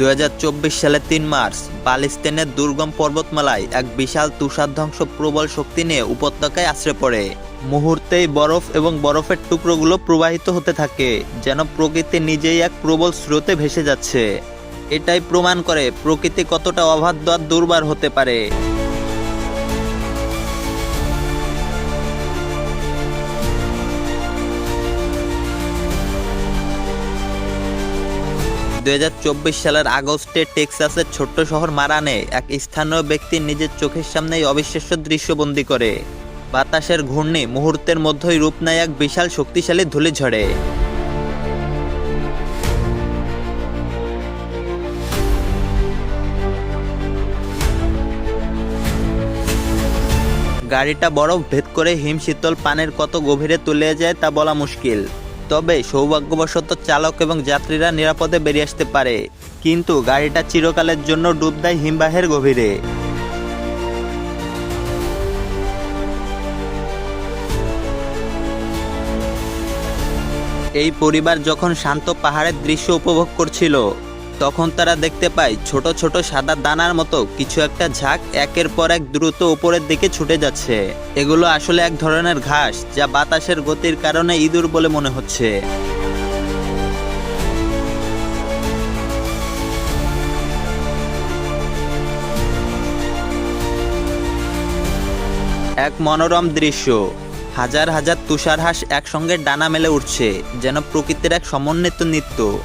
দুই হাজার চব্বিশ সালের তিন মার্চ পালিস্তিনের দুর্গম পর্বতমালায় এক বিশাল তুষার ধ্বংস প্রবল শক্তি নিয়ে উপত্যকায় আশ্রে পড়ে। মুহূর্তেই বরফ এবং বরফের টুকরোগুলো প্রবাহিত হতে থাকে, যেন প্রকৃতি নিজেই এক প্রবল স্রোতে ভেসে যাচ্ছে। এটাই প্রমাণ করে প্রকৃতি কতটা অবাধ্য আর দুর্বার হতে পারে। চব্বিশ সালের আগস্টে টেক্সাসের ছোট্ট শহর মারানে এক স্থানীয় ব্যক্তি নিজের চোখের সামনেই অবিশ্বাস্য দৃশ্যবন্দি করে। বাতাসের ঘূর্ণি মুহূর্তের মধ্যেই রূপ নেয় এক বিশাল শক্তিশালী ধুলি ঝড়ে গাড়িটা বরফ ভেদ করে হিম শীতল পানের কত গভীরে তুলে যায় তা বলা মুশকিল। তবে সৌভাগ্যবশত চালক এবং যাত্রীরা নিরাপদে বেরিয়ে আসতে পারে। কিন্তু গাড়িটা চিরকালের জন্য ডুব দেয় হিমবাহের গভীরে। এই পরিবার যখন শান্ত পাহাড়ের দৃশ্য উপভোগ করছিল তখন তারা দেখতে পায় ছোট ছোট সাদা দানার মতো কিছু একটা ঝাঁক একের পর এক দ্রুত উপরের দিকে ছুটে যাচ্ছে। এগুলো আসলে এক ধরনের ঘাস যা বাতাসের গতির কারণে ইঁদুর বলে মনে হচ্ছে। এক মনোরম দৃশ্য। হাজার হাজার তুষার তুষারহাঁস একসঙ্গে ডানা মেলে উঠছে যেন প্রকৃতির এক সমন্বিত নৃত্য।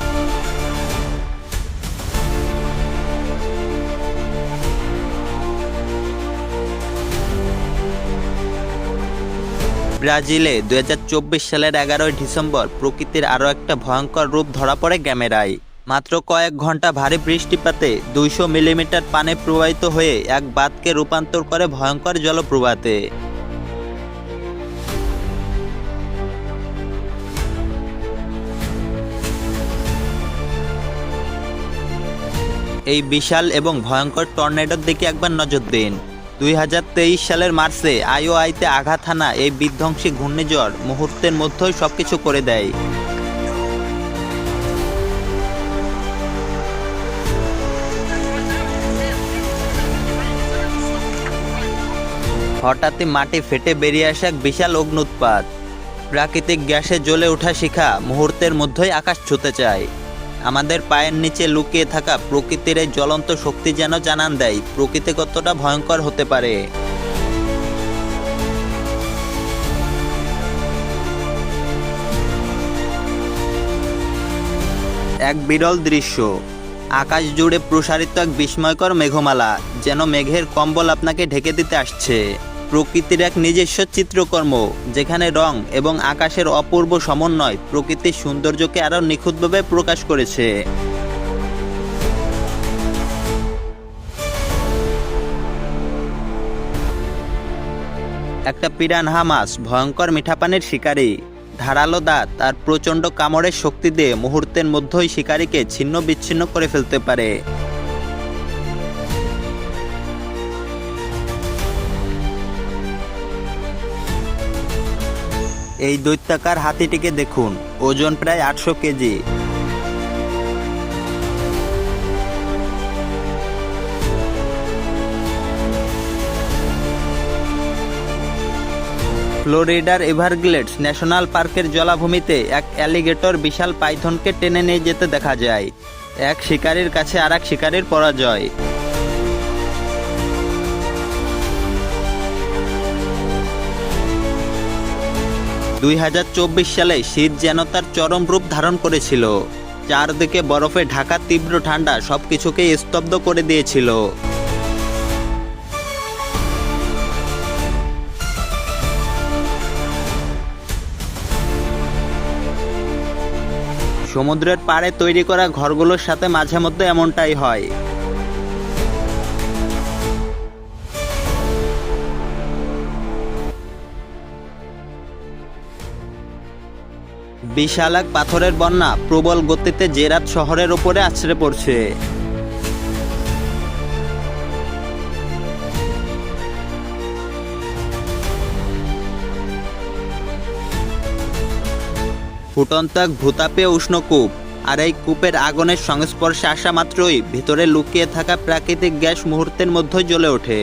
ব্রাজিলে দুই হাজার চব্বিশ সালের এগারোই ডিসেম্বর প্রকৃতির আরও একটা ভয়ঙ্কর রূপ ধরা পড়ে ক্যামেরায়। মাত্র কয়েক ঘণ্টা ভারী বৃষ্টিপাতে দুইশো মিলিমিটার পানি প্রবাহিত হয়ে এক বাঁধকে রূপান্তর করে ভয়ঙ্কর জলপ্রপাতে। এই বিশাল এবং ভয়ঙ্কর টর্নেডোর দিকে একবার নজর দিন। দুই হাজার তেইশ সালের মার্চে আইওআইতে আঘাত হানা এই বিধ্বংসী ঘূর্ণিঝড় মুহূর্তের মধ্যেই সবকিছু করে দেয়। হঠাৎই মাটি ফেটে বেরিয়ে আসা এক বিশাল অগ্নুৎপাত। প্রাকৃতিক গ্যাসে জ্বলে ওঠা শিখা মুহূর্তের মধ্যেই আকাশ ছুতে চায়। আমাদের পায়ের নিচে লুকিয়ে থাকা প্রকৃতির এই জ্বলন্ত শক্তি যেন জানান দেয়, প্রকৃতি কতটা ভয়ঙ্কর হতে পারে। এক বিরল দৃশ্য। আকাশ জুড়ে প্রসারিত এক বিস্ময়কর মেঘমালা, যেন মেঘের কম্বল আপনাকে ঢেকে দিতে আসছে। প্রকৃতির এক নিজস্ব চিত্রকর্ম, যেখানে রং এবং আকাশের অপূর্ব সমন্বয় প্রকৃতির সৌন্দর্যকে আরও নিখুঁতভাবে প্রকাশ করেছে। একটা পিরানহা মাছ ভয়ঙ্কর মিঠা পানির শিকারী, ধারালো দাঁত আর প্রচণ্ড কামড়ের শক্তি দিয়ে মুহূর্তের মধ্যেই শিকারীকে ছিন্ন বিচ্ছিন্ন করে ফেলতে পারে। এই দৈত্যাকার হাতিটিকে দেখুন। ওজন প্রায় আটশো কেজি। ফ্লোরিডার এভারগ্লেডস ন্যাশনাল পার্কের জলাভূমিতে এক অ্যালিগেটর বিশাল পাইথনকে টেনে নিয়ে যেতে দেখা যায়। এক শিকারীর কাছে আর এক শিকারীর পরাজয়। দুই হাজার চব্বিশ সালে শীত যেন তার চরম রূপ ধারণ করেছিল। চারদিকে বরফে ঢাকা তীব্র ঠান্ডা সবকিছুকে স্তব্ধ করে দিয়েছিল। সমুদ্রের পাড়ে তৈরি করা ঘরগুলোর সাথে মাঝে মধ্যে এমনটাই হয়। বিশাল এক পাথরের বন্যা প্রবল গতিতে জেরাত শহরের উপরে আছড়ে পড়ছে। ফুটন্ত ভূতাপে উষ্ণ কূপ, আর এই কূপের আগুনের সংস্পর্শে আসা মাত্রই ভিতরে লুকিয়ে থাকা প্রাকৃতিক গ্যাস মুহূর্তের মধ্যে জ্বলে ওঠে।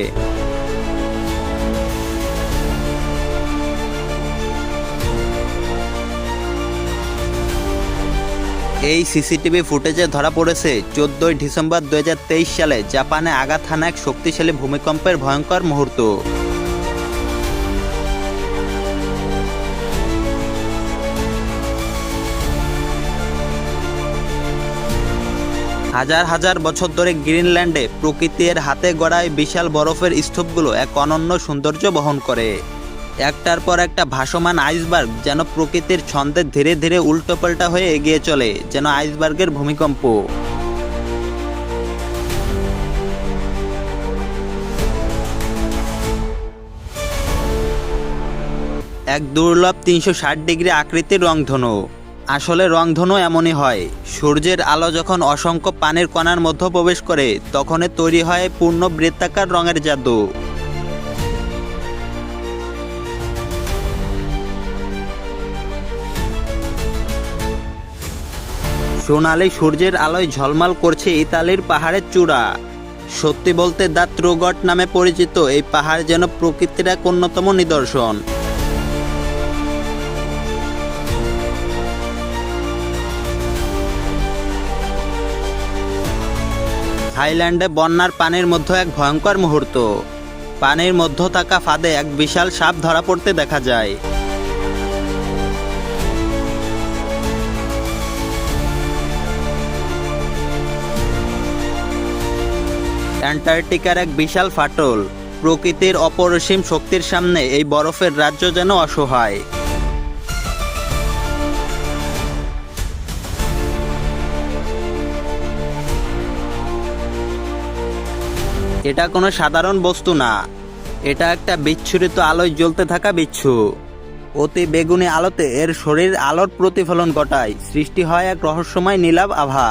এই সিসিটিভি ফুটেজে ধরা পড়েছে, চোদ্দই ডিসেম্বর দু হাজার তেইশ সালে জাপানে আঘাত হানা এক শক্তিশালী ভূমিকম্পের ভয়ঙ্কর মুহূর্ত। হাজার হাজার বছর ধরে গ্রিনল্যান্ডে প্রকৃতির হাতে গড়ায় বিশাল বরফের স্তূপগুলো এক অনন্য সৌন্দর্য বহন করে। একটার পর একটা ভাসমান আইসবার্গ যেন প্রকৃতির ছন্দে ধীরে ধীরে উল্টোপাল্টা হয়ে এগিয়ে চলে, যেন আইসবার্গের ভূমিকম্প। এক দুর্লভ তিনশো ষাট ডিগ্রি আকৃতির রংধনু। আসলে রংধনু এমনই হয়, সূর্যের আলো যখন অসংখ্য পানির কণার মধ্যে প্রবেশ করে, তখনই তৈরি হয় পূর্ণ বৃত্তাকার রঙের জাদু। সোনালি সূর্যের আলোয় ঝলমল করছে ইতালির পাহাড়ের চূড়া। সত্যি বলতে দ্য ত্রুগট নামে পরিচিত এই পাহাড় যেন প্রকৃতির এক অন্যতম নিদর্শন। থাইল্যান্ডে বন্যার পানির মধ্যে এক ভয়ঙ্কর মুহূর্ত। পানির মধ্য থাকা ফাঁদে এক বিশাল সাপ ধরা পড়তে দেখা যায়। অ্যান্টার্কটিকার এক বিশাল ফাটল। প্রকৃতির অপরিসীম শক্তির সামনে এই বরফের রাজ্য যেন অসহায়। এটা কোনো সাধারণ বস্তু না। এটা একটা বিচ্ছুরিত আলোয় জ্বলতে থাকা বিচ্ছু। অতি বেগুনি আলোতে এর শরীর আলোর প্রতিফলন ঘটায়। সৃষ্টি হয় এক রহস্যময় নীলাভ আভা।